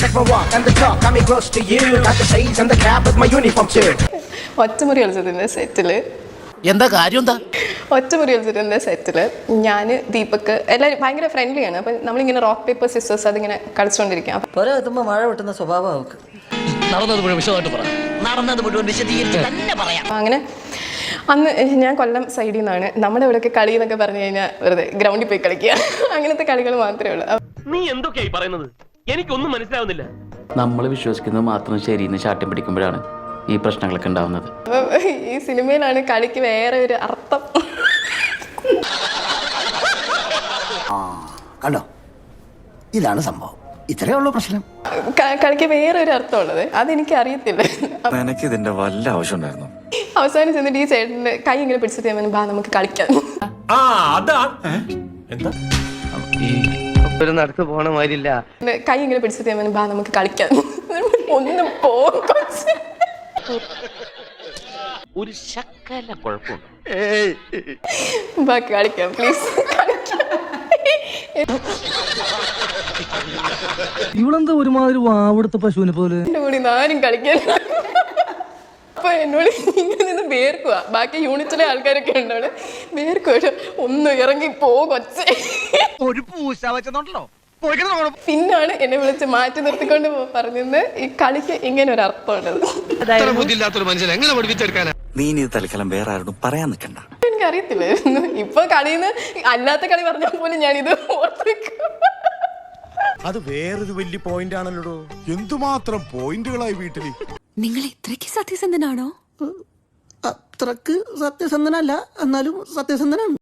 Check my walk and the talk, got me close to you. Got the shades and the cap with my uniform too. ഒറ്റമുറി കളിച്ചതിന്റെ സെറ്റിൽ എന്താ കാര്യം എന്താ? ഒറ്റമുറി കളിച്ചതിന്റെ സെറ്റിൽ ഞാൻ ദീപക് എല്ലാവരും ഭയങ്കര ഫ്രണ്ട്ലിയാണ് അപ്പം നമ്മളിങ്ങനെ റോക്ക് പേപ്പർ സിസ്റ്റേഴ്സ് അതിങ്ങനെ കളിച്ചുകൊണ്ടിരിക്കാം പുര എത്തുമ്പോൾ മഴ വെട്ടുന്ന സ്വഭാവം അവൾക്ക് നടന്നത് മുഴുവൻ വിശദമായിട്ട് പറ. നടന്നത് മുഴുവൻ വിശദീകരിച്ച് തന്നെ പറയാം. അപ്പം അങ്ങനെ അന്ന് ഞാൻ കൊല്ലം സൈഡിൽ നിന്നാണ് നമ്മുടെ ഇവിടെയൊക്കെ കളി എന്നൊക്കെ പറഞ്ഞു കഴിഞ്ഞാൽ വെറുതെ ഗ്രൗണ്ടിൽ പോയി കളിക്കുക. അങ്ങനത്തെ കളികൾ മാത്രമേ ഉള്ളൂ. നീ എന്തൊക്കെയായി പറയുന്നത്? എനിക്കൊന്നും മനസ്സിലാവുന്നില്ല. നമ്മൾ വിശ്വസിക്കുന്നത് മാത്രം ശരിയെന്ന് ചാട്ടം പിടിക്കുമ്പോഴാണ് ഈ പ്രശ്നങ്ങളൊക്കെ ഉണ്ടാവുന്നത്. ഈ സിനിമയിലാണ് കളിക്ക് വേറെ ഒരു അർത്ഥം. കണ്ടോ? ഇതാണ് സംഭവം. ഇത്രയേ ഉള്ളൂ പ്രശ്നം. ക- കളിക്ക് വേറെ ഒരു അർത്ഥമുള്ളത്. അതെനിക്ക് അറിയത്തില്ല. എനിക്ക് ഇതിന്റെ വല്ല ആവശ്യമുണ്ടായിരുന്നു? അവസാനം ചെന്നിട്ട് ഈ കൈ ഇങ്ങനെ പിടിച്ചിട്ട് ബാ നമുക്ക് കളിക്കാം. ആ അതാ. എന്താ? ഒരു നടക്ക് പോണ മാതിരില്ല കൈ ഇങ്ങനെ പിടിച്ചിട്ട് ഞാൻ പറഞ്ഞു, ബാ നമുക്ക് കളിക്കാം. ഒന്ന് പോ കൊച്ചേ. ഒരു ശക്കല കുഴപ്പമുണ്ട്. ബാ കളിക്കാം പ്ലീസ് ഇവളെന്താ ഒരുമാതിരി വാവെടുത്ത പശുവിനെ പോലെ? എന്റെ കൂടി ഇന്ന് ആരും കളിക്കാൻ അപ്പൊ എന്നോട് ഇങ്ങനെ നിന്ന് വേർക്കുക ബാക്കി യൂണിറ്റിലെ ആൾക്കാരൊക്കെ ഉണ്ട് അവിടെ വേർക്കുക ഒന്ന് ഇറങ്ങി പോ കൊച്ചേ ഒരു പൂശ പിന്നാണ് എന്നെ വിളിച്ച് മാറ്റി നിർത്തിക്കൊണ്ട് പറഞ്ഞിരുന്നത് പറഞ്ഞത് ഈ കളിക്ക് ഇങ്ങനെ ഒരു പഠിപ്പിച്ചെടുക്കാനാ? നീ തൽക്കാലം വേറെ ആരോടും പറയാൻ നിൽക്കണ്ട. എനിക്ക് അറിയത്തില്ലായിരുന്നു ഇപ്പൊ കളിന്ന് അല്ലാത്ത കളി പറഞ്ഞാൽ പോലും ഞാനിത് അത് വേറൊരു വലിയ പോയിന്റ് ആണല്ലോ എന്തുമാത്രം പോയിന്റുകളായി വീട്ടിൽ നിങ്ങൾ ഇത്രയ്ക്ക് സത്യസന്ധനാണോ? അത്രയ്ക്ക് സത്യസന്ധനല്ല എന്നാലും സത്യസന്ധനാണ്.